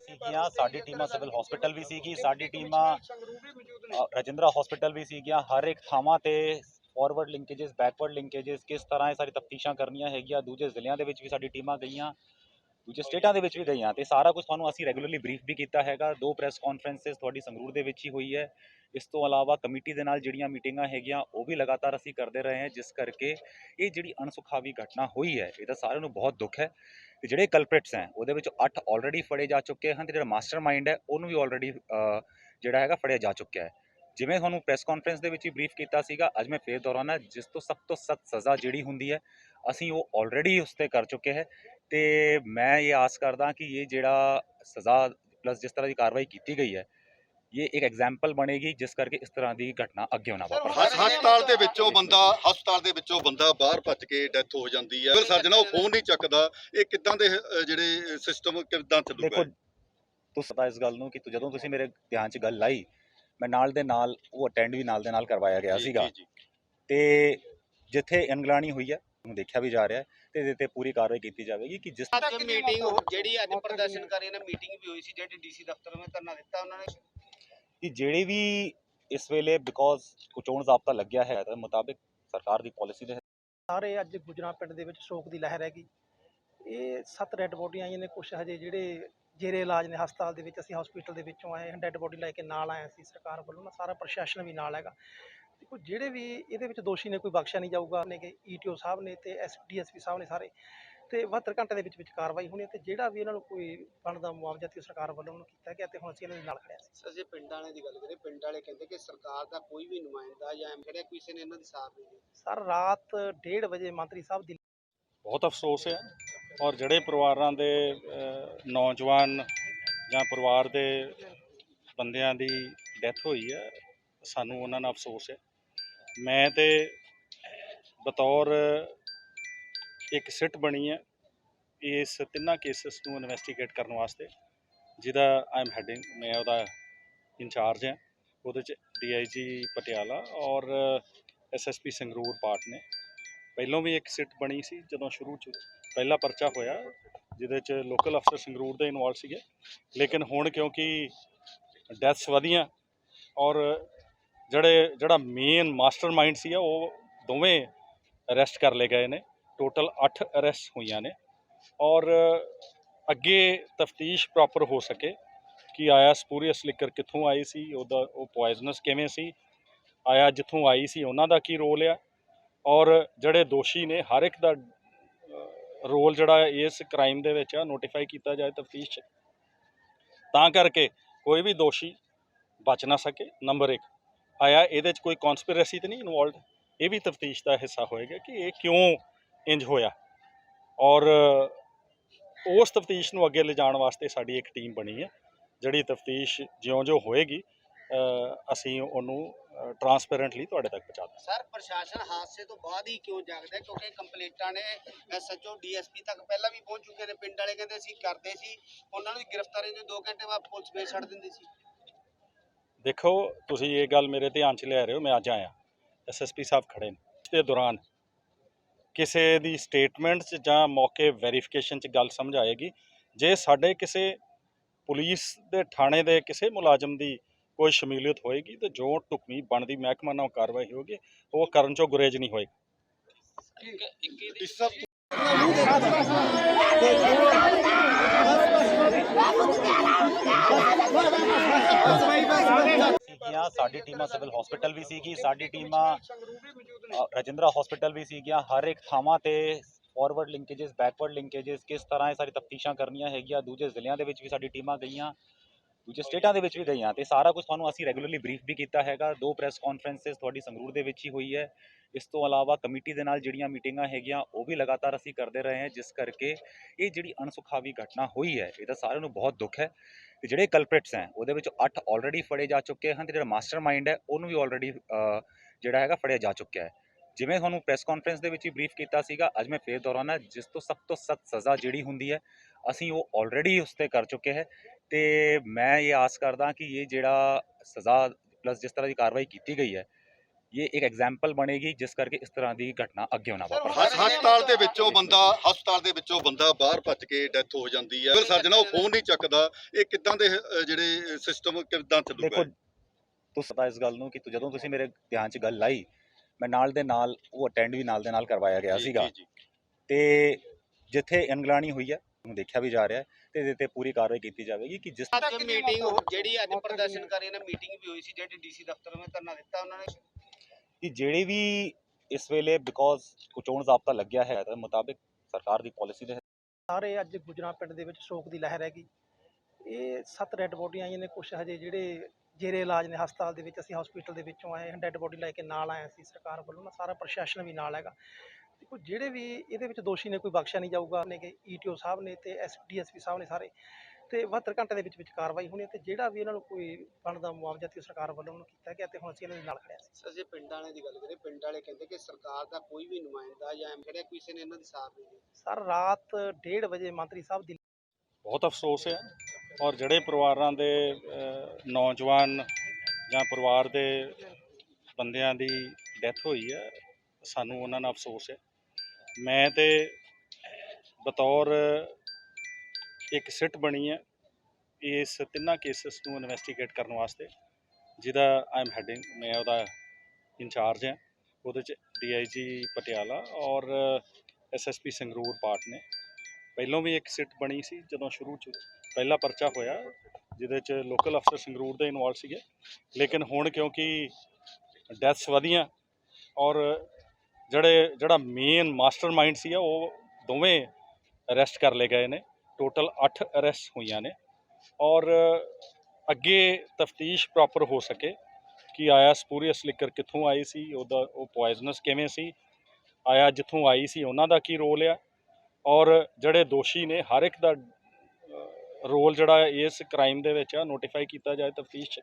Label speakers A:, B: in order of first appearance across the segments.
A: ਸੀਗੀਆਂ, ਸਾਡੀ ਟੀਮਾਂ ਸਿਵਲ ਹਸਪੀਟਲ ਵੀ ਸੀਗੀ, ਸਾਡੀ ਟੀਮਾਂ ਰਜਿੰਦਰਾ ਹਸਪੀਟਲ ਵੀ ਸੀਗੀਆਂ। ਹਰ ਇੱਕ ਥਾਵਾਂ ਤੇ ਫਾਰਵਰਡ ਲਿੰਕੇजेस ਬੈਕਵਰਡ ਲਿੰਕੇजेस ਕਿਸ ਤਰ੍ਹਾਂ ਇਹ ਸਾਰੀ ਤਫਤੀਸ਼ਾਂ ਕਰਨੀਆਂ ਹੈਗੀਆਂ, ਦੂਜੇ ਜ਼ਿਲ੍ਹਿਆਂ ਦੇ ਵਿੱਚ ਵੀ ਸਾਡੀ ਟੀਮਾਂ ਗਈਆਂ, ਦੂਜੇ ਸਟੇਟਾਂ ਦੇ ਵਿੱਚ ਵੀ ਗਈਆਂ ਤੇ ਸਾਰਾ ਕੁਝ ਤੁਹਾਨੂੰ ਅਸੀਂ ਰੈਗੂਲਰਲੀ ਬਰੀਫ ਵੀ ਕੀਤਾ ਹੈਗਾ। ਦੋ ਪ੍ਰੈਸ ਕਾਨਫਰੰਸਸ ਤੁਹਾਡੀ ਸੰਗਰੂਰ ਦੇ ਵਿੱਚ ਹੀ ਹੋਈ ਹੈ। ਇਸ ਤੋਂ ਇਲਾਵਾ ਕਮੇਟੀ ਦੇ ਨਾਲ ਜਿਹੜੀਆਂ ਮੀਟਿੰਗਾਂ ਹੈਗੀਆਂ, ਉਹ ਵੀ ਲਗਾਤਾਰ ਅਸੀਂ ਕਰਦੇ ਰਹੇ ਹਾਂ, ਜਿਸ ਕਰਕੇ ਇਹ ਜਿਹੜੀ ਅਣਸੁਖਾਵੀ ਘਟਨਾ ਹੋਈ ਹੈ ਇਹਦਾ ਸਾਰਿਆਂ ਨੂੰ ਬਹੁਤ ਦੁੱਖ ਹੈ। ਤੇ ਜਿਹੜੇ ਕਲਪ੍ਰਿਟਸ ਹੈ, ਉਹਦੇ ਵਿੱਚ 8 ਆਲਰੇਡੀ ਫੜੇ ਜਾ ਚੁੱਕੇ ਹਨ ਤੇ ਜਿਹੜਾ ਮਾਸਟਰਮਾਈਂਡ ਹੈ, ਉਹਨੂੰ ਵੀ ਆਲਰੇਡੀ ਜਿਹੜਾ ਹੈਗਾ ਫੜਿਆ ਜਾ ਚੁੱਕਿਆ ਹੈ। ਜਿਵੇਂ ਤੁਹਾਨੂੰ ਪ੍ਰੈਸ ਕਾਨਫਰੰਸ ਦੇ ਵਿੱਚ ਹੀ ਬਰੀਫ ਕੀਤਾ ਸੀਗਾ, ਅੱਜ ਮੈਂ ਫੇਰ ਦੁਹਰਾਉਣਾ, ਜਿਸ ਤੋਂ ਸਖਤ ਤੋਂ ਸਖਤ ਸਜ਼ਾ ਜਿਹੜੀ ਹੁੰਦੀ ਹੈ, ਅਸੀਂ ਉਹ ਆਲਰੇਡੀ ਉਸ ਤੇ ਕਰ ਚੁੱਕੇ ਹੈ। ਤੇ ਮੈਂ ਇਹ ਆਸ ਕਰਦਾ ਕਿ ਇਹ ਜਿਹੜਾ ਸਜ਼ਾ ਪਲੱਸ ਜਿਸ ਤਰ੍ਹਾਂ ਦੀ ਕਾਰਵਾਈ ਕੀਤੀ ਗਈ ਹੈ ਇਹ ਇੱਕ ਐਗਜ਼ਾਮਪਲ ਬਣੇਗੀ ਜਿਸ ਕਰਕੇ ਇਸ ਤਰ੍ਹਾਂ ਦੀ ਘਟਨਾ ਅੱਗੇ ਨਾ ਵਾਪਰੇ
B: ਹਸ- ਹਸਪਤਾਲ ਦੇ ਵਿੱਚੋਂ ਬੰਦਾ ਹਸਪਤਾਲ ਦੇ ਵਿੱਚੋਂ ਬੰਦਾ ਬਾਹਰ ਭੱਜ ਕੇ ਡੈਥ ਹੋ ਜਾਂਦੀ ਹੈ ਫਿਰ ਸਰਜਣਾ ਉਹ ਫੋਨ ਨਹੀਂ ਚੱਕਦਾ। ਇਹ ਕਿੱਦਾਂ ਦੇ ਜਿਹੜੇ ਸਿਸਟਮ ਕਿੱਦਾਂ
A: ਦੇਖੋ
B: ਚੱਲੂਗਾ
A: ਤੁਸੀਂ ਪਤਾ ਇਸ ਗੱਲ ਨੂੰ ਕਿ ਜਦੋਂ ਤੁਸੀਂ ਮੇਰੇ ਧਿਆਨ 'ਚ ਗੱਲ ਲਾਈ ਮੈਂ ਨਾਲ ਦੇ ਨਾਲ ਉਹ ਅਟੈਂਡ ਵੀ ਨਾਲ ਦੇ ਨਾਲ ਕਰਵਾਇਆ ਗਿਆ ਸੀਗਾ। ਤੇ ਜਿੱਥੇ ਅਣਗਲਾਣੀ ਹੋਈ ਹੈ ਉਹਨੂੰ ਦੇਖਿਆ ਵੀ ਜਾ ਰਿਹਾ ਹੈ ਤੇ ਇਹਦੇ ਤੇ ਪੂਰੀ ਕਾਰਵਾਈ ਕੀਤੀ ਜਾਵੇਗੀ ਕਿ ਜਿਸ
C: ਅੱਜ ਮੀਟਿੰਗ ਜਿਹੜੀ ਅੱਜ ਪ੍ਰਦਰਸ਼ਨਕਾਰੀਆਂ ਨੇ ਮੀਟਿੰਗ ਵੀ ਹੋਈ ਸੀ ਜਿਹੜੀ ਡੀਸੀ ਦਫ਼ਤਰ ਵਿੱਚ ਧਰਨਾ ਦਿੱਤਾ ਉਹਨਾਂ ਨੇ।
A: ਕਿ ਜਿਹੜੇ ਵੀ ਇਸ ਵੇਲੇ ਬਿਕੋਜ਼ ਚੋਣ ਜ਼ਾਬਤਾ ਲੱਗਿਆ ਹੈ ਉਹਦੇ ਮੁਤਾਬਿਕ ਸਰਕਾਰ ਦੀ ਪਾਲਿਸੀ ਦੇ
D: ਸਾਰੇ ਅੱਜ ਗੁਜਰਾ ਪਿੰਡ ਦੇ ਵਿੱਚ ਸ਼ੋਕ ਦੀ ਲਹਿਰ ਹੈਗੀ ਇਹ ਸੱਤ ਡੈੱਡ ਬੋਡੀਆਂ ਆਈਆਂ ਨੇ, ਕੁਛ ਹਜੇ ਜਿਹੜੇ ਜੇਰੇ ਇਲਾਜ ਨੇ ਹਸਪਤਾਲ ਦੇ ਵਿੱਚ, ਅਸੀਂ ਹਸਪੀਟਲ ਦੇ ਵਿੱਚੋਂ ਆਏ ਡੈੱਡ ਬੋਡੀ ਲੈ ਕੇ ਨਾਲ ਆਏ ਅਸੀਂ ਸਰਕਾਰ ਵੱਲੋਂ, ਨਾ ਸਾਰਾ ਪ੍ਰਸ਼ਾਸਨ ਵੀ ਨਾਲ ਹੈਗਾ। ਦੇਖੋ ਜਿਹੜੇ ਵੀ ਇਹਦੇ ਵਿੱਚ ਦੋਸ਼ੀ ਨੇ, ਕੋਈ ਬਖਸ਼ਿਆ ਨਹੀਂ ਜਾਊਗਾ, ਨੇ ਕਿ ਈਟੀਓ ਸਾਹਿਬ ਨੇ ਤੇ ਐਸਡੀਐਸਪੀ ਸਾਹਿਬ ਨੇ ਸਾਰੇ। ਤੇ 72 ਘੰਟੇ ਦੇ ਵਿੱਚ ਵਿੱਚ ਕਾਰਵਾਈ ਹੋਣੀ ਹੈ ਤੇ ਜਿਹੜਾ ਵੀ ਇਹਨਾਂ ਨੂੰ ਕੋਈ ਬਣਦਾ ਮੁਆਵਜ਼ਾ ਤੇ ਸਰਕਾਰ ਵੱਲੋਂ ਉਹਨੂੰ ਕੀਤਾ ਗਿਆ ਤੇ ਹੁਣ ਅਸੀਂ ਇਹਨਾਂ ਦੇ ਨਾਲ ਖੜਿਆ ਸੀ
C: ਸਰ ਜੇ ਪਿੰਡ ਵਾਲਿਆਂ ਦੀ ਗੱਲ ਕਰੀਏ ਪਿੰਡ ਵਾਲੇ ਕਹਿੰਦੇ ਕਿ ਸਰਕਾਰ ਦਾ ਕੋਈ ਵੀ ਨੁਮਾਇੰਦਾ ਜਾਂ ਐਮਪੀ ਕਿਸੇ ਨੇ ਇਹਨਾਂ ਦੀ ਸਾਥ ਨਹੀਂ ਦਿੱਤੀ।
D: ਸਰ ਰਾਤ 1:30 ਵਜੇ ਮੰਤਰੀ ਸਾਹਿਬ ਦਿੱਲੀ
E: ਬਹੁਤ ਅਫਸੋਸ ਹੈ ਔਰ ਜਿਹੜੇ ਪਰਿਵਾਰਾਂ ਦੇ ਨੌਜਵਾਨ ਜਾਂ ਪਰਿਵਾਰ ਦੇ ਬੰਦਿਆਂ ਦੀ ਡੈਥ ਹੋਈ ਹੈ ਸਾਨੂੰ ਉਹਨਾਂ ਨਾਲ ਅਫਸੋਸ ਹੈ। ਮੈਂ ਤੇ ਬਤੌਰ ਇੱਕ ਸਿੱਟ ਬਣੀ ਹੈ ਇਸ ਤਿੰਨਾਂ ਕੇਸਸ ਨੂੰ ਇਨਵੈਸਟੀਗੇਟ ਕਰਨ ਵਾਸਤੇ, ਜਿਹਦਾ ਆਈ ਐਮ ਹੈਡਿੰਗ ਮੈਂ ਉਹਦਾ ਇੰਚਾਰਜ ਹਾਂ। ਉਹਦੇ ਚ ਡੀਆਈਜੀ ਪਟਿਆਲਾ ਔਰ ਐਸਐਸਪੀ ਸੰਗਰੂਰ ਪਾਟ ਨੇ। ਪਹਿਲਾਂ ਵੀ ਇੱਕ ਸਿੱਟ ਬਣੀ ਸੀ ਜਦੋਂ ਸ਼ੁਰੂ ਚ, ਪਹਿਲਾ ਪਰਚਾ ਹੋਇਆ, ਜਿਹਦੇ ਚ ਲੋਕਲ ਅਫਸਰ ਸੰਗਰੂਰ ਦੇ ਇਨਵੋਲਵ ਸੀਗੇ। ਲੇਕਿਨ ਹੁਣ ਕਿਉਂਕਿ ਡੈਥਸ ਵਧੀਆਂ ਔਰ ਜਿਹੜੇ, ਜਿਹੜਾ ਮੇਨ ਮਾਸਟਰਮਾਈਂਡ ਸੀ ਉਹ ਦੋਵੇਂ ਅਰੈਸਟ ਕਰ ਲਏ ਗਏ ਨੇ। ਟੋਟਲ 8 ਅਰੈਸਟ ਹੋਈਆਂ ਨੇ ਔਰ ਅੱਗੇ ਤਫਤੀਸ਼ ਪ੍ਰੋਪਰ ਹੋ ਸਕੇ ਕਿ ਆਇਆ ਸਪੂਰੀਅਸ ਲਿਕਰ ਕਿੱਥੋਂ ਆਈ ਸੀ, ਉਹਦਾ ਉਹ ਪੋਇਜ਼ਨਸ ਕਿਵੇਂ ਸੀ, ਆਇਆ ਜਿੱਥੋਂ ਆਈ ਸੀ, ਉਹਨਾਂ ਦਾ ਕੀ ਰੋਲ ਆ ਔਰ ਜਿਹੜੇ ਦੋਸ਼ੀ ਨੇ, ਹਰ ਇੱਕ ਦਾ ਰੋਲ ਜਿਹੜਾ ਇਸ ਕ੍ਰਾਈਮ ਦੇ ਵਿੱਚ ਆ ਨੋਟੀਫਾਈ ਕੀਤਾ ਜਾਏ ਤਫਤੀਸ਼ 'ਚ। ਤਾਂ ਕਰਕੇ ਕੋਈ ਵੀ ਦੋਸ਼ੀ ਬਚ ਨਾ ਸਕੇ ਨੰਬਰ 1 ਆਇਆ ਇਹਦੇ 'ਚ ਕੋਈ ਕਨਸਪੀਰੇਸੀ ਤੇ ਨਹੀਂ ਇਨਵੋਲਡ ਇਹ ਵੀ ਤਫਤੀਸ਼ ਦਾ ਹਿੱਸਾ ਹੋਏਗਾ ਕਿ ਇਹ ਕਿਉਂ ਇੰਜ ਹੋਇਆ। ਔਰ ਉਸ ਤਫਤੀਸ਼ ਨੂੰ ਅੱਗੇ ਲਿਜਾਣ ਵਾਸਤੇ ਸਾਡੀ ਇੱਕ ਟੀਮ ਬਣੀ ਹੈ ਜਿਹੜੀ ਤਫਤੀਸ਼ ਜਿਉਂ-ਜਿਉਂ ਹੋਏਗੀ ਅਸੀਂ ਉਹਨੂੰ ਟਰਾਂਸਪੇਰੈਂਟਲੀ ਤੁਹਾਡੇ ਤੱਕ ਪਹੁੰਚਾ ਦਾਂਗੇ।
C: ਸਰ ਪ੍ਰਸ਼ਾਸਨ ਹਾਦਸੇ ਤੋਂ ਬਾਅਦ ਹੀ ਕਿਉਂ ਜਾਗਦਾ? ਕਿਉਂਕਿ ਕੰਪਲੇਂਟਾਂ ਨੇ ਐਸਐਚਓ ਡੀਐਸਪੀ ਤੱਕ ਪਹਿਲਾਂ ਵੀ ਪਹੁੰਚ ਚੁੱਕੇ ਨੇ ਪਿੰਡ ਵਾਲੇ ਕਹਿੰਦੇ ਅਸੀਂ ਕਰਦੇ ਸੀ ਉਹਨਾਂ ਨੂੰ ਗ੍ਰਿਫਤਾਰੀ ਦੇ 2 ਘੰਟੇ ਬਾਅਦ ਪੁਲਿਸ ਫੇਰ ਛੱਡ ਦਿੰਦੀ ਸੀ।
E: ਦੇਖੋ ਤੁਸੀਂ ਇਹ ਗੱਲ ਮੇਰੇ ਧਿਆਨ 'ਚ ਲਿਆ ਰਹੇ ਹੋ ਮੈਂ ਅੱਜ ਆਇਆ। ਐਸਐਸਪੀ ਸਾਹਿਬ ਖੜੇ ਨੇ ਇਸ ਦੇ ਦੌਰਾਨ ਕਿਸੇ ਦੀ ਸਟੇਟਮੈਂਟ 'ਚ ਜਾਂ ਮੌਕੇ ਵੈਰੀਫਿਕੇਸ਼ਨ 'ਚ ਗੱਲ ਸਮਝ ਆਏਗੀ। ਜੇ ਸਾਡੇ ਕਿਸੇ ਪੁਲਿਸ ਦੇ ਥਾਣੇ ਦੇ ਕਿਸੇ ਮੁਲਾਜ਼ਮ ਦੀ ਕੋਈ ਸ਼ਮੂਲੀਅਤ ਹੋਏਗੀ ਤੇ ਜੋ ਢੁਕਵੀਂ ਬਣਦੀ ਮਹਿਕਮਾ ਨਾਲ ਕਾਰਵਾਈ ਹੋਗੀ ਉਹ ਕਰਨ 'ਚੋਂ ਗੁਰੇਜ਼ ਨਹੀਂ ਹੋਏਗੀ।
A: ਸਾਡੀ ਟੀਮਾਂ ਸਿਵਲ ਹਸਪੀਟਲ ਵੀ ਸੀਗੀ, ਸਾਡੀ ਟੀਮਾਂ ਰਜਿੰਦਰਾ ਹਸਪੀਟਲ ਵੀ ਸੀਗੀਆਂ, ਹਰ ਇੱਕ ਥਾਵਾਂ ਤੇ ਫਾਰਵਰਡ ਲਿੰਕੇजेस ਬੈਕਵਰਡ ਲਿੰਕੇजेस ਕਿਸ ਤਰ੍ਹਾਂ ਇਹ ਸਾਰੀ ਤਫਤੀਸ਼ਾਂ ਕਰਨੀਆਂ ਹੈਗੀਆਂ, ਦੂਜੇ ਜ਼ਿਲ੍ਹਿਆਂ ਦੇ ਵਿੱਚ ਵੀ ਸਾਡੀ ਟੀਮਾਂ ਗਈਆਂ, ਦੂਜੇ ਸਟੇਟਾਂ ਦੇ ਵਿੱਚ ਵੀ ਗਈਆਂ ਤੇ ਸਾਰਾ ਕੁਝ ਤੁਹਾਨੂੰ ਅਸੀਂ ਰੈਗੂਲਰਲੀ ਬਰੀਫ ਵੀ ਕੀਤਾ ਹੈਗਾ, ਦੋ ਪ੍ਰੈਸ ਕਾਨਫਰੰਸਸ ਤੁਹਾਡੀ ਸੰਗਰੂਰ ਦੇ ਵਿੱਚ ਹੀ ਹੋਈ ਹੈ, ਇਸ ਤੋਂ ਇਲਾਵਾ ਕਮੇਟੀ ਦੇ ਨਾਲ ਜਿਹੜੀਆਂ ਮੀਟਿੰਗਾਂ ਹੈਗੀਆਂ, ਉਹ ਵੀ ਲਗਾਤਾਰ ਅਸੀਂ ਕਰਦੇ ਰਹੇ ਹਾਂ, ਜਿਸ ਕਰਕੇ ਇਹ ਜਿਹੜੀ ਅਣਸੁਖਾਵੀ ਘਟਨਾ ਹੋਈ ਹੈ ਇਹਦਾ ਸਾਰਿਆਂ ਨੂੰ ਬਹੁਤ ਦੁੱਖ ਹੈ, ਤੇ ਜਿਹੜੇ ਕਲਪ੍ਰੇਟਸ ਹੈ, ਉਹਦੇ ਵਿੱਚ 8 ਆਲਰੇਡੀ ਫੜੇ ਜਾ ਚੁੱਕੇ ਹਨ ਤੇ ਜਿਹੜਾ ਮਾਸਟਰਮਾਈਂਡ ਹੈ, ਉਹਨੂੰ ਵੀ ਆਲਰੇਡੀ ਜਿਹੜਾ ਹੈਗਾ ਫੜਿਆ ਜਾ ਚੁੱਕਿਆ ਹੈ। ਜਿਵੇਂ ਤੁਹਾਨੂੰ ਪ੍ਰੈਸ ਕਾਨਫਰੰਸ ਦੇ ਵਿੱਚ ਹੀ ਬਰੀਫ ਕੀਤਾ ਸੀਗਾ ਅੱਜ ਮੈਂ ਫੇਰ ਦੁਹਰਾਉਣਾ ਜਿਸ ਤੋਂ ਸਖਤ ਤੋਂ ਸਖਤ ਸਜ਼ਾ ਜਿਹੜੀ ਹੁੰਦੀ ਹੈ ਅਸੀਂ ਉਹ ਆਲਰੇਡੀ ਉਸ ਤੇ ਕਰ ਚੁੱਕੇ ਹੈ। ਤੇ ਮੈਂ ਇਹ ਆਸ ਕਰਦਾ ਕਿ ਇਹ ਜਿਹੜਾ ਸਜ਼ਾ ਪਲੱਸ ਜਿਸ ਤਰ੍ਹਾਂ ਦੀ ਕਾਰਵਾਈ ਕੀਤੀ ਗਈ ਹੈ ਇਹ ਇੱਕ ਐਗਜ਼ਾਮਪਲ ਬਣੇਗੀ ਜਿਸ ਕਰਕੇ ਇਸ ਤਰ੍ਹਾਂ ਦੀ ਘਟਨਾ ਅੱਗੇ ਨਾ ਵਾਪਰੇ
B: ਹਸ- ਹਸਪਤਾਲ ਦੇ ਵਿੱਚੋਂ ਬੰਦਾ ਹਸਪਤਾਲ ਦੇ ਵਿੱਚੋਂ ਬੰਦਾ ਬਾਹਰ ਭੱਜ ਕੇ ਡੈਥ ਹੋ ਜਾਂਦੀ ਹੈ। ਫਿਰ ਸਰਜਣਾ ਉਹ ਫੋਨ ਨਹੀਂ ਚੱਕਦਾ ਇਹ ਕਿੱਦਾਂ ਦੇ ਜਿਹੜੇ ਸਿਸਟਮ ਕਿੱਦਾਂ
A: ਦੇਖੋ
B: ਚੱਲੂਗਾ
A: ਤੁਸੀਂ ਪਤਾ ਇਸ ਗੱਲ ਨੂੰ ਕਿ ਤੁ- ਜਦੋਂ ਤੁਸੀਂ ਮੇਰੇ ਧਿਆਨ 'ਚ ਗੱਲ ਲਾਈ ਮੈਂ ਨਾਲ ਦੇ ਨਾਲ ਉਹ ਅਟੈਂਡ ਵੀ ਨਾਲ ਦੇ ਨਾਲ ਕਰਵਾਇਆ ਗਿਆ ਸੀਗਾ
B: ਜੀ, ਜੀ।
A: ਤੇ ਜਿੱਥੇ ਅਣਗਲਾਣੀ ਹੋਈ ਹੈ ਉਹਨੂੰ ਦੇਖਿਆ ਵੀ ਜਾ ਰਿਹਾ ਤੇ ਇਹਦੇ ਤੇ ਪੂਰੀ ਕਾਰਵਾਈ ਕੀਤੀ ਜਾਵੇਗੀ ਕਿ ਜਿਸ
C: ਅੱਜ ਮੀਟਿੰਗ ਜਿਹੜੀ ਅੱਜ ਪ੍ਰਦਰਸ਼ਨਕਾਰੀ ਨੇ ਮੀਟਿੰਗ ਵੀ ਹੋਈ ਸੀ ਜਿਹੜੀ ਡੀਸੀ ਦਫ਼ਤਰ ਵਿੱਚ ਧਰਨਾ ਦਿੱਤਾ ਉਹਨਾਂ ਨੇ
A: ਕਿ ਜਿਹੜੇ ਵੀ ਇਸ ਵੇਲੇ ਬਿਕੋਜ਼ ਚੋਣ ਜ਼ਾਬਤਾ ਲੱਗਿਆ ਹੈ ਤੇ ਮੁਤਾਬਿਕ ਸਰਕਾਰ ਦੀ ਪਾਲਿਸੀ ਦੇ
D: ਸਾਰੇ ਅੱਜ ਗੁਜਰਾ ਪਿੰਡ ਦੇ ਵਿੱਚ ਸ਼ੋਕ ਦੀ ਲਹਿਰ ਹੈਗੀ ਇਹ ਸੱਤ ਡੈੱਡ ਬੋਡੀਆਂ ਆਈਆਂ ਨੇ ਕੁਛ ਹਜੇ ਜਿਹੜੇ ਜੇਰੇ ਇਲਾਜ ਨੇ ਹਸਪਤਾਲ ਦੇ ਵਿੱਚ ਅਸੀਂ ਹਸਪੀਟਲ ਦੇ ਵਿੱਚੋਂ ਆਏ ਹਾਂ ਡੈੱਡ ਬੋਡੀ ਲੈ ਕੇ ਨਾਲ ਆਏ ਅਸੀਂ ਸਰਕਾਰ ਵੱਲੋਂ ਨਾ ਸਾਰਾ ਪ੍ਰਸ਼ਾਸਨ ਵੀ ਨਾਲ ਹੈਗਾ। ਦੇਖੋ ਜਿਹੜੇ ਵੀ ਇਹਦੇ ਵਿੱਚ ਦੋਸ਼ੀ ਨੇ ਕੋਈ ਬਖਸ਼ਿਆ ਨਹੀਂ ਜਾਊਗਾ ਨੇ ਕਿ ਈਟੀਓ ਸਾਹਿਬ ਨੇ ਤੇ ਐਸਡੀਐਸਪੀ ਸਾਹਿਬ ਨੇ ਸਾਰੇ ਤੇ 72 ਘੰਟੇ ਦੇ ਵਿੱਚ ਵਿੱਚ ਕਾਰਵਾਈ ਹੋਣੀ ਹੈ ਤੇ ਜਿਹੜਾ ਵੀ ਇਹਨਾਂ ਨੂੰ ਕੋਈ ਬਣਦਾ ਮੁਆਵਜ਼ਾ ਤੇ ਸਰਕਾਰ ਵੱਲੋਂ ਉਹਨੂੰ ਕੀਤਾ ਗਿਆ ਤੇ ਹੁਣ ਅਸੀਂ ਇਹਨਾਂ ਦੇ ਨਾਲ ਖੜਿਆ ਸੀ
C: ਸਰ ਜੇ ਪਿੰਡ ਵਾਲਿਆਂ ਦੀ ਗੱਲ ਕਰੀਏ ਪਿੰਡ ਵਾਲੇ ਕਹਿੰਦੇ ਕਿ ਸਰਕਾਰ ਦਾ ਕੋਈ ਵੀ ਨੁਮਾਇੰਦਾ ਜਾਂ ਐਮਪੀ ਕਿਸੇ ਨੇ ਇਹਨਾਂ ਦੀ ਸਾਥ ਨਹੀਂ ਦਿੱਤੀ
D: ਸਰ ਰਾਤ 1:30 ਵਜੇ ਮੰਤਰੀ ਸਾਹਿਬ ਦੀ
E: ਬਹੁਤ ਅਫਸੋਸ ਹੈ। ਔਰ ਜਿਹੜੇ ਪਰਿਵਾਰਾਂ ਦੇ ਨੌਜਵਾਨ ਜਾਂ ਪਰਿਵਾਰ ਦੇ ਬੰਦਿਆਂ ਦੀ ਡੈਥ ਹੋਈ ਹੈ, ਸਾਨੂੰ ਉਹਨਾਂ ਨਾਲ ਅਫਸੋਸ ਹੈ। ਮੈਂ ਤੇ ਬਤੌਰ ਇੱਕ ਸਿੱਟ ਬਣੀ ਹੈ ਇਸ ਤਿੰਨਾਂ ਕੇਸਸ ਨੂੰ ਇਨਵੈਸਟੀਗੇਟ ਕਰਨ ਵਾਸਤੇ, ਜਿਹਦਾ ਆਈ ਐਮ ਹੈਡਿੰਗ ਮੈਂ ਉਹਦਾ ਇੰਚਾਰਜ ਹਾਂ। ਉਹਦੇ ਚ ਡੀਆਈਜੀ ਪਟਿਆਲਾ ਔਰ ਐਸਐਸਪੀ ਸੰਗਰੂਰ ਪਾਟ ਨੇ। ਪਹਿਲਾਂ ਵੀ ਇੱਕ ਸਿੱਟ ਬਣੀ ਸੀ ਜਦੋਂ ਸ਼ੁਰੂ ਚ ਪਹਿਲਾ ਪਰਚਾ ਹੋਇਆ, ਜਿਹਦੇ ਚ ਲੋਕਲ ਅਫਸਰ ਸੰਗਰੂਰ ਦੇ ਇਨਵੋਲਵ ਸੀਗੇ। ਲੇਕਿਨ ਹੁਣ ਕਿਉਂਕਿ ਡੈਥਸ ਵਧੀਆਂ ਔਰ ਜਿਹੜੇ, ਜਿਹੜਾ ਮੇਨ ਮਾਸਟਰਮਾਈਂਡ ਸੀ ਉਹ ਦੋਵੇਂ ਅਰੈਸਟ ਕਰ ਲਏ ਗਏ ਨੇ। ਟੋਟਲ 8 ਅਰੈਸਟ ਹੋਈਆਂ ਨੇ। ਔਰ ਅੱਗੇ ਤਫਤੀਸ਼ ਪ੍ਰੋਪਰ ਹੋ ਸਕੇ ਕਿ ਆਇਆ ਸਪੂਰੀਅਸ ਲਿਕਰ ਕਿੱਥੋਂ ਆਈ ਸੀ, ਉਹਦਾ, ਉਹ ਪੋਇਜ਼ਨਸ ਕਿਵੇਂ ਸੀ, ਆਇਆ ਜਿੱਥੋਂ ਆਈ ਸੀ, ਉਹਨਾਂ ਦਾ ਕੀ ਰੋਲ ਆ। ਔਰ ਜਿਹੜੇ ਦੋਸ਼ੀ ਨੇ, ਹਰ ਇੱਕ ਦਾ ਰੋਲ ਜਿਹੜਾ ਇਸ ਕ੍ਰਾਈਮ ਦੇ ਵਿੱਚ ਆ ਨੋਟੀਫਾਈ ਕੀਤਾ ਜਾਏ ਤਫਤੀਸ਼ 'ਚ।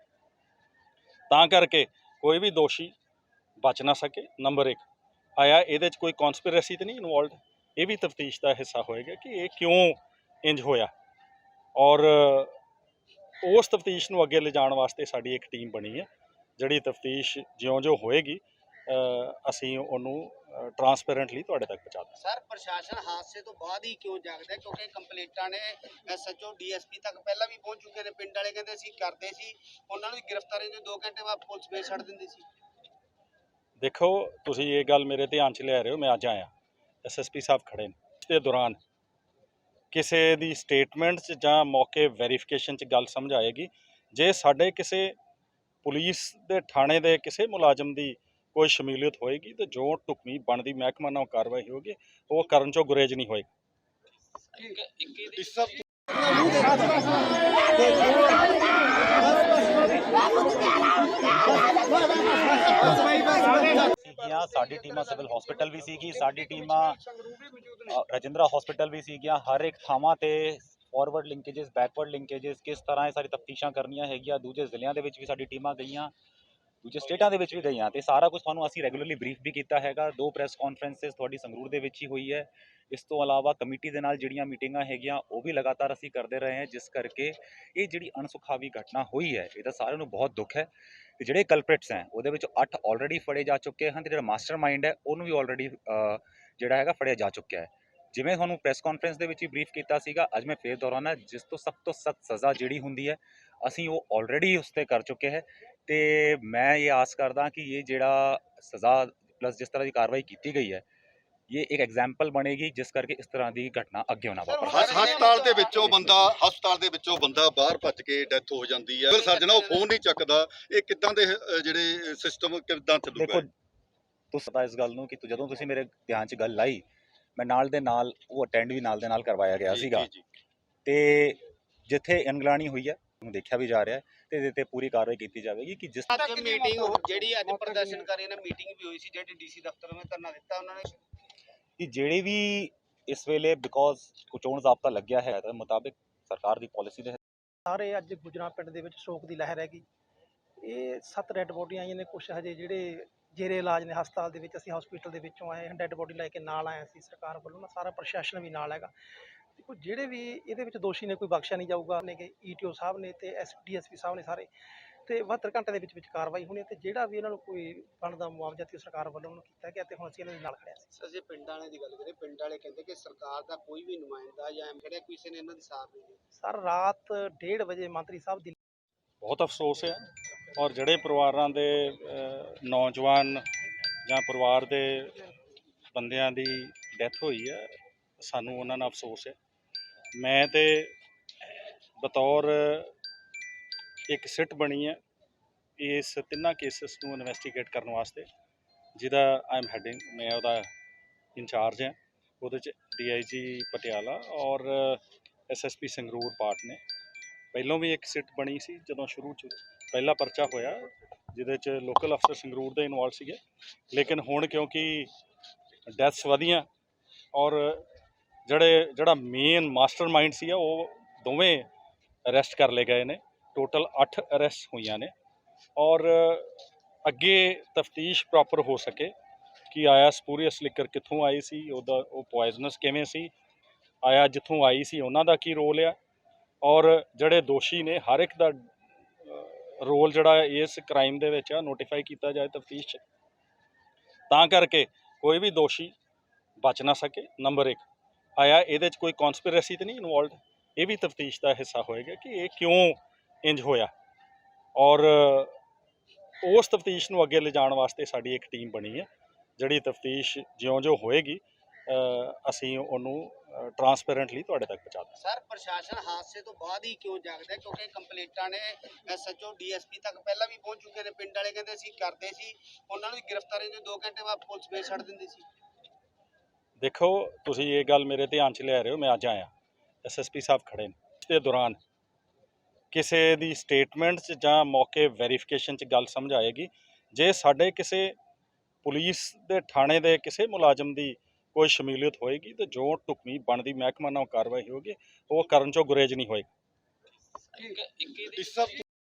E: ਤਾਂ ਕਰਕੇ ਕੋਈ ਵੀ ਦੋਸ਼ੀ ਬਚ ਨਾ ਸਕੇ। ਨੰਬਰ 1 ਆਇਆ ਇਹਦੇ 'ਚ ਕੋਈ ਕਨਸਪੀਰੇਸੀ ਤੇ ਨਹੀਂ ਇਨਵੋਲਡ ਇਹ ਵੀ ਤਫਤੀਸ਼ ਦਾ ਹਿੱਸਾ ਹੋਏਗਾ ਕਿ ਇਹ ਕਿਉਂ ਇੰਜ ਹੋਇਆ? ਔਰ ਉਸ ਤਫਤੀਸ਼ ਨੂੰ ਅੱਗੇ ਲਿਜਾਣ ਵਾਸਤੇ ਸਾਡੀ ਇੱਕ ਟੀਮ ਬਣੀ ਹੈ, ਜਿਹੜੀ ਤਫਤੀਸ਼ ਜਿਉਂ-ਜਿਉਂ ਹੋਏਗੀ ਅਸੀਂ ਉਹਨੂੰ ਟਰਾਂਸਪੇਰੈਂਟਲੀ ਤੁਹਾਡੇ ਤੱਕ ਪਹੁੰਚਾ ਦਾਂਗੇ
C: ਸਰ ਪ੍ਰਸ਼ਾਸਨ ਹਾਦਸੇ ਤੋਂ ਬਾਅਦ ਹੀ ਕਿਉਂ ਜਾਗਦਾ? ਕਿਉਂਕਿ ਕੰਪਲੇਂਟਾਂ ਨੇ ਐਸਐਚਓ ਡੀਐਸਪੀ ਤੱਕ ਪਹਿਲਾਂ ਵੀ ਪਹੁੰਚ ਚੁੱਕੇ ਨੇ। ਪਿੰਡ ਵਾਲੇ ਕਹਿੰਦੇ ਸੀ ਕਰਦੇ ਸੀ। ਉਹਨਾਂ ਨੂੰ ਗ੍ਰਿਫਤਾਰੀ ਦੇ 2 ਘੰਟੇ ਬਾਅਦ ਪੁਲਿਸ ਫੇਰ ਛੱਡ ਦਿੰਦੀ ਸੀ।
E: ਦੇਖੋ ਤੁਸੀਂ ਇਹ ਗੱਲ ਮੇਰੇ ਧਿਆਨ 'ਚ ਲਿਆ ਰਹੇ ਹੋ ਮੈਂ ਅੱਜ ਆਇਆ। ਐਸਐਸਪੀ ਸਾਹਿਬ ਖੜੇ ਨੇ। ਇਸ ਦੇ ਦੌਰਾਨ ਕਿਸੇ ਦੀ ਸਟੇਟਮੈਂਟ 'ਚ ਜਾਂ ਮੌਕੇ ਵੈਰੀਫਿਕੇਸ਼ਨ 'ਚ ਗੱਲ ਸਮਝ ਆਏਗੀ। ਜੇ ਸਾਡੇ ਕਿਸੇ ਪੁਲਿਸ ਦੇ ਥਾਣੇ ਦੇ ਕਿਸੇ ਮੁਲਾਜ਼ਮ ਦੀ ਕੋਈ ਸ਼ਮੂਲੀਅਤ ਹੋਏਗੀ ਤੇ ਜੋ ਟੁਕਮੀ ਬਣਦੀ ਮਹਿਕਮਾ ਨਾਲ ਕਾਰਵਾਈ ਹੋਗੀ ਉਹ ਕਰਨ ਚੋਂ ਗੁਰੇਜ ਨਹੀਂ ਹੋਏਗੀ।
A: ਸਾਡੀ ਟੀਮਾਂ ਸਿਵਲ ਹਸਪੀਟਲ ਵੀ ਸੀਗੀ, ਸਾਡੀ ਟੀਮਾਂ ਰਜਿੰਦਰਾ ਹਸਪੀਟਲ ਵੀ ਸੀਗੀਆਂ। ਹਰ ਇੱਕ ਥਾਵਾਂ ਤੇ ਫਾਰਵਰਡ ਲਿੰਕੇजेस ਬੈਕਵਰਡ ਲਿੰਕੇजेस ਕਿਸ ਤਰ੍ਹਾਂ ਇਹ ਸਾਰੀ ਤਫਤੀਸ਼ਾਂ ਕਰਨੀਆਂ ਹੈਗੀਆਂ, ਦੂਜੇ ਜ਼ਿਲ੍ਹਿਆਂ ਦੇ ਵਿੱਚ ਵੀ ਸਾਡੀ ਟੀਮਾਂ ਗਈਆਂ। ਦੂਜੇ ਸਟੇਟਾਂ ਦੇ ਵਿੱਚ ਵੀ ਗਈਆਂ ਤੇ ਸਾਰਾ ਕੁਝ ਤੁਹਾਨੂੰ ਅਸੀਂ ਰੈਗੂਲਰਲੀ ਬਰੀਫ ਵੀ ਕੀਤਾ ਹੈਗਾ। ਦੋ ਪ੍ਰੈਸ ਕਾਨਫਰੰਸਸ ਤੁਹਾਡੀ ਸੰਗਰੂਰ ਦੇ ਵਿੱਚ ਹੀ ਹੋਈ ਹੈ। ਇਸ ਤੋਂ ਇਲਾਵਾ ਕਮੇਟੀ ਦੇ ਨਾਲ ਜਿਹੜੀਆਂ ਮੀਟਿੰਗਾਂ ਹੈਗੀਆਂ, ਉਹ ਵੀ ਲਗਾਤਾਰ ਅਸੀਂ ਕਰਦੇ ਰਹੇ ਹਾਂ, ਜਿਸ ਕਰਕੇ ਇਹ ਜਿਹੜੀ ਅਣਸੁਖਾਵੀ ਘਟਨਾ ਹੋਈ ਹੈ ਇਹਦਾ ਸਾਰਿਆਂ ਨੂੰ ਬਹੁਤ ਦੁੱਖ ਹੈ। ਤੇ ਜਿਹੜੇ ਕਲਪ੍ਰਿਟਸ ਹੈ, ਉਹਦੇ ਵਿੱਚ 8 ਆਲਰੇਡੀ ਫੜੇ ਜਾ ਚੁੱਕੇ ਹਨ ਤੇ ਜਿਹੜਾ ਮਾਸਟਰਮਾਈਂਡ ਹੈ, ਉਹਨੂੰ ਵੀ ਆਲਰੇਡੀ ਜਿਹੜਾ ਹੈਗਾ ਫੜਿਆ ਜਾ ਚੁੱਕਿਆ ਹੈ। ਜਿਵੇਂ ਤੁਹਾਨੂੰ ਪ੍ਰੈਸ ਕਾਨਫਰੰਸ ਦੇ ਵਿੱਚ ਹੀ ਬਰੀਫ ਕੀਤਾ ਸੀਗਾ, ਅੱਜ ਮੈਂ ਫੇਰ ਦੁਹਰਾਉਣਾ, ਜਿਸ ਤੋਂ ਸਭ ਤੋਂ ਸਖਤ ਸਜ਼ਾ ਜਿਹੜੀ ਹੁੰਦੀ ਹੈ, ਅਸੀਂ ਉਹ ਆਲਰੇਡੀ ਉਸ ਤੇ ਕਰ ਚੁੱਕੇ ਹੈ। ਤੇ ਮੈਂ ਇਹ ਆਸ ਕਰਦਾ ਕਿ ਇਹ ਜਿਹੜਾ ਸਜ਼ਾ ਪਲੱਸ ਜਿਸ ਤਰ੍ਹਾਂ ਦੀ ਕਾਰਵਾਈ ਕੀਤੀ ਗਈ ਹੈ ਇਹ ਇੱਕ ਐਗਜ਼ਾਮਪਲ ਬਣੇਗੀ ਜਿਸ ਕਰਕੇ ਇਸ ਤਰ੍ਹਾਂ ਦੀ ਘਟਨਾ ਅੱਗੇ ਨਾ ਵਾਪਰੇ
B: ਹਸ- ਹਸਪਤਾਲ ਦੇ ਵਿੱਚੋਂ ਬੰਦਾ ਹਸਪਤਾਲ ਦੇ ਵਿੱਚੋਂ ਬੰਦਾ ਬਾਹਰ ਭੱਜ ਕੇ ਡੈਥ ਹੋ ਜਾਂਦੀ ਹੈ। ਫਿਰ ਸਰਜਣਾ ਉਹ ਫੋਨ ਨਹੀਂ ਚੱਕਦਾ। ਇਹ ਕਿੱਦਾਂ ਦੇ ਜਿਹੜੇ ਸਿਸਟਮ ਕਿੱਦਾਂ
A: ਦੇਖੋ
B: ਚੱਲੂਗਾ
A: ਤੁਸੀਂ ਪਤਾ ਇਸ ਗੱਲ ਨੂੰ ਕਿ ਜਦੋਂ ਤੁਸੀਂ ਮੇਰੇ ਧਿਆਨ 'ਚ ਗੱਲ ਲਾਈ ਮੈਂ ਨਾਲ ਦੇ ਨਾਲ ਉਹ ਅਟੈਂਡ ਵੀ ਨਾਲ ਦੇ ਨਾਲ ਕਰਵਾਇਆ ਗਿਆ ਸੀਗਾ। ਤੇ ਜਿੱਥੇ ਅਣਗਲਾਣੀ ਹੋਈ ਹੈ ਉਹਨੂੰ ਦੇਖਿਆ ਵੀ ਜਾ ਰਿਹਾ ਇਹਦੇ ਤੇ ਪੂਰੀ ਕਾਰਵਾਈ ਕੀਤੀ ਜਾਵੇਗੀ ਕਿ ਜਿਸ
C: ਅੱਜ ਮੀਟਿੰਗ ਜਿਹੜੀ ਅੱਜ ਪ੍ਰਦਰਸ਼ਨਕਾਰੀ ਨੇ ਮੀਟਿੰਗ ਵੀ ਹੋਈ ਸੀ ਜਿਹੜੀ ਡੀਸੀ ਦਫ਼ਤਰ ਵਿੱਚ ਧਰਨਾ ਦਿੱਤਾ ਉਹਨਾਂ ਨੇ।
A: ਕਿ ਜਿਹੜੇ ਵੀ ਇਸ ਵੇਲੇ ਬਿਕੋਜ਼ ਚੋਣ ਜ਼ਾਬਤਾ ਲੱਗਿਆ ਹੈ ਤੇ ਮੁਤਾਬਿਕ ਸਰਕਾਰ ਦੀ ਪਾਲਿਸੀ ਦੇ
D: ਸਾਰੇ ਅੱਜ ਗੁਜਰਾ ਪਿੰਡ ਦੇ ਵਿੱਚ ਸ਼ੋਕ ਦੀ ਲਹਿਰ ਹੈਗੀ ਇਹ ਸੱਤ ਡੈੱਡ ਬੋਡੀਆਂ ਆਈਆਂ ਨੇ ਕੁਛ ਹਜੇ ਜਿਹੜੇ ਜੇਰੇ ਇਲਾਜ ਨੇ ਹਸਪਤਾਲ ਦੇ ਵਿੱਚ ਅਸੀਂ ਹਸਪੀਟਲ ਦੇ ਵਿੱਚੋਂ ਆਏ ਹਾਂ ਡੈੱਡ ਬੋਡੀ ਲੈ ਕੇ ਨਾਲ ਆਏ ਅਸੀਂ ਸਰਕਾਰ ਵੱਲੋਂ ਨਾ ਸਾਰਾ ਪ੍ਰਸ਼ਾਸਨ ਵੀ ਨਾਲ ਹੈਗਾ। ਦੇਖੋ ਜਿਹੜੇ ਵੀ ਇਹਦੇ ਵਿੱਚ ਦੋਸ਼ੀ ਨੇ ਕੋਈ ਬਖਸ਼ਿਆ ਨਹੀਂ ਜਾਊਗਾ ਨੇ ਕਿ ਈਟੀਓ ਸਾਹਿਬ ਨੇ ਤੇ ਐਸਡੀਐਸਪੀ ਸਾਹਿਬ ਨੇ ਸਾਰੇ ਤੇ 72 ਘੰਟੇ ਦੇ ਵਿੱਚ ਵਿੱਚ ਕਾਰਵਾਈ ਹੋਣੀ ਹੈ ਤੇ ਜਿਹੜਾ ਵੀ ਇਹਨਾਂ ਨੂੰ ਕੋਈ ਬਣਦਾ ਮੁਆਵਜ਼ਾ ਤੇ ਸਰਕਾਰ ਵੱਲੋਂ ਉਹਨੂੰ ਕੀਤਾ ਗਿਆ ਤੇ ਹੁਣ ਅਸੀਂ ਇਹਨਾਂ ਦੇ ਨਾਲ ਖੜਿਆ ਸੀ
C: ਸਰ ਜੇ ਪਿੰਡ ਵਾਲਿਆਂ ਦੀ ਗੱਲ ਕਰੀਏ ਪਿੰਡ ਵਾਲੇ ਕਹਿੰਦੇ ਕਿ ਸਰਕਾਰ ਦਾ ਕੋਈ ਵੀ ਨੁਮਾਇੰਦਾ ਜਾਂ ਐਮਪੀ ਕਿਸੇ ਨੇ ਇਹਨਾਂ ਦੀ ਸਾਰ ਨਹੀਂ ਲਈ
D: ਸਰ ਰਾਤ 1:30 ਵਜੇ ਮੰਤਰੀ ਸਾਹਿਬ ਦੀ
E: ਬਹੁਤ ਅਫਸੋਸ ਹੈ ਔਰ ਜਿਹੜੇ ਪਰਿਵਾਰਾਂ ਦੇ ਨੌਜਵਾਨ ਜਾਂ ਪਰਿਵਾਰ ਦੇ ਬੰਦਿਆਂ ਦੀ ਡੈਥ ਹੋਈ ਹੈ ਸਾਨੂੰ ਉਹਨਾਂ ਨਾਲ ਅਫਸੋਸ ਹੈ। ਮੈਂ ਤੇ ਬਤੌਰ ਇੱਕ ਸਿੱਟ ਬਣੀ ਹੈ ਇਸ ਤਿੰਨਾਂ ਕੇਸਸ ਨੂੰ ਇਨਵੈਸਟੀਗੇਟ ਕਰਨ ਵਾਸਤੇ, ਜਿਹਦਾ ਆਈ ਐਮ ਹੈਡਿੰਗ ਮੈਂ ਉਹਦਾ ਇੰਚਾਰਜ ਹਾਂ। ਉਹਦੇ ਚ ਡੀਆਈਜੀ ਪਟਿਆਲਾ ਔਰ ਐਸਐਸਪੀ ਸੰਗਰੂਰ ਪਾਟ ਨੇ। ਪਹਿਲਾਂ ਵੀ ਇੱਕ ਸਿੱਟ ਬਣੀ ਸੀ ਜਦੋਂ ਸ਼ੁਰੂ ਚ, ਪਹਿਲਾ ਪਰਚਾ ਹੋਇਆ, ਜਿਹਦੇ ਚ ਲੋਕਲ ਅਫਸਰ ਸੰਗਰੂਰ ਦੇ ਇਨਵੋਲਵ ਸੀਗੇ। ਲੇਕਿਨ ਹੁਣ ਕਿਉਂਕਿ ਡੈਥਸ ਵਧੀਆਂ ਔਰ ਜਿਹੜੇ, ਜਿਹੜਾ ਮੇਨ ਮਾਸਟਰਮਾਈਂਡ ਸੀ ਉਹ ਦੋਵੇਂ ਅਰੈਸਟ ਕਰ ਲਏ ਗਏ ਨੇ। ਟੋਟਲ 8 ਅਰੈਸਟ ਹੋਈਆਂ ਨੇ। ਔਰ ਅੱਗੇ ਤਫਤੀਸ਼ ਪ੍ਰੋਪਰ ਹੋ ਸਕੇ ਕਿ ਆਇਆ ਸਪੂਰੀਅਸ ਲਿਕਰ ਕਿੱਥੋਂ ਆਈ ਸੀ, ਉਹਦਾ, ਉਹ ਪੋਇਜ਼ਨਸ ਕਿਵੇਂ ਸੀ, ਆਇਆ ਜਿੱਥੋਂ ਆਈ ਸੀ, ਉਹਨਾਂ ਦਾ ਕੀ ਰੋਲ ਆ। ਔਰ ਜਿਹੜੇ ਦੋਸ਼ੀ ਨੇ, ਹਰ ਇੱਕ ਦਾ ਰੋਲ ਜਿਹੜਾ ਇਸ ਕ੍ਰਾਈਮ ਦੇ ਵਿੱਚ ਆ ਨੋਟੀਫਾਈ ਕੀਤਾ ਜਾਏ ਤਫਤੀਸ਼ 'ਚ। ਤਾਂ ਕਰਕੇ ਕੋਈ ਵੀ ਦੋਸ਼ੀ ਬਚ ਨਾ ਸਕੇ ਨੰਬਰ 1 ਆਇਆ, ਇਹਦੇ 'ਚ ਕੋਈ ਕਨਸਪੀਰੇਸੀ ਤੇ ਨਹੀਂ ਇਨਵੋਲਡ ਇਹ ਵੀ ਤਫਤੀਸ਼ ਦਾ ਹਿੱਸਾ ਹੋਏਗਾ ਕਿ ਇਹ ਕਿਉਂ ਇੰਜ ਹੋਇਆ? ਔਰ ਉਸ ਤਫਤੀਸ਼ ਨੂੰ ਅੱਗੇ ਲਿਜਾਣ ਵਾਸਤੇ ਸਾਡੀ ਇੱਕ ਟੀਮ ਬਣੀ ਹੈ, ਜਿਹੜੀ ਤਫਤੀਸ਼ ਜਿਉਂ-ਜਿਉਂ ਹੋਏਗੀ ਅਸੀਂ ਉਹਨੂੰ ਟਰਾਂਸਪੇਰੈਂਟਲੀ ਤੁਹਾਡੇ ਤੱਕ ਪਹੁੰਚਾ ਦਾਂਗੇ।
C: ਸਰ, ਪ੍ਰਸ਼ਾਸਨ ਹਾਦਸੇ ਤੋਂ ਬਾਅਦ ਹੀ ਕਿਉਂ ਜਾਗਦਾ ਕਿਉਂਕਿ ਕੰਪਲੇਂਟਾਂ ਨੇ ਐਸਐਚਓ, ਡੀਐਸਪੀ ਤੱਕ ਪਹਿਲਾਂ ਵੀ ਪਹੁੰਚ ਚੁੱਕੇ ਨੇ, ਪਿੰਡ ਵਾਲੇ ਕਹਿੰਦੇ ਅਸੀਂ ਕਰਦੇ ਸੀ, ਉਹਨਾਂ ਨੂੰ ਗ੍ਰਿਫਤਾਰੀ ਦੇ 2 ਘੰਟੇ ਬਾਅਦ ਪੁਲਿਸ ਫੇਰ ਛੱਡ ਦਿੰਦੀ ਸੀ।
E: ਦੇਖੋ, ਤੁਸੀਂ ਇਹ ਗੱਲ ਮੇਰੇ ਧਿਆਨ 'ਚ ਲਿਆ ਰਹੇ ਹੋ, ਮੈਂ ਅੱਜ ਆਇਆ। ਐਸਐਸਪੀ ਸਾਹਿਬ ਖੜੇ ਨੇ। ਇਸ ਦੌਰਾਨ ਕਿਸੇ ਦੀ ਸਟੇਟਮੈਂਟ 'ਚ ਜਾਂ ਮੌਕੇ ਵੈਰੀਫਿਕੇਸ਼ਨ 'ਚ ਗੱਲ ਸਮਝ ਆਏਗੀ। ਜੇ ਸਾਡੇ ਕਿਸੇ ਪੁਲਿਸ ਦੇ ਥਾਣੇ ਦੇ ਕਿਸੇ ਮੁਲਾਜ਼ਮ ਦੀ ਕੋਈ ਸ਼ਮੂਲੀਅਤ ਹੋਏਗੀ, ਤੇ ਜੋ ਢੁਕਵੀਂ ਬਣਦੀ ਮਹਿਕਮਾ ਨਾਲ ਕਾਰਵਾਈ ਹੋਗੀ ਉਹ ਕਰਨ 'ਚੋਂ ਗੁਰੇਜ਼ ਨਹੀਂ ਹੋਏਗੀ।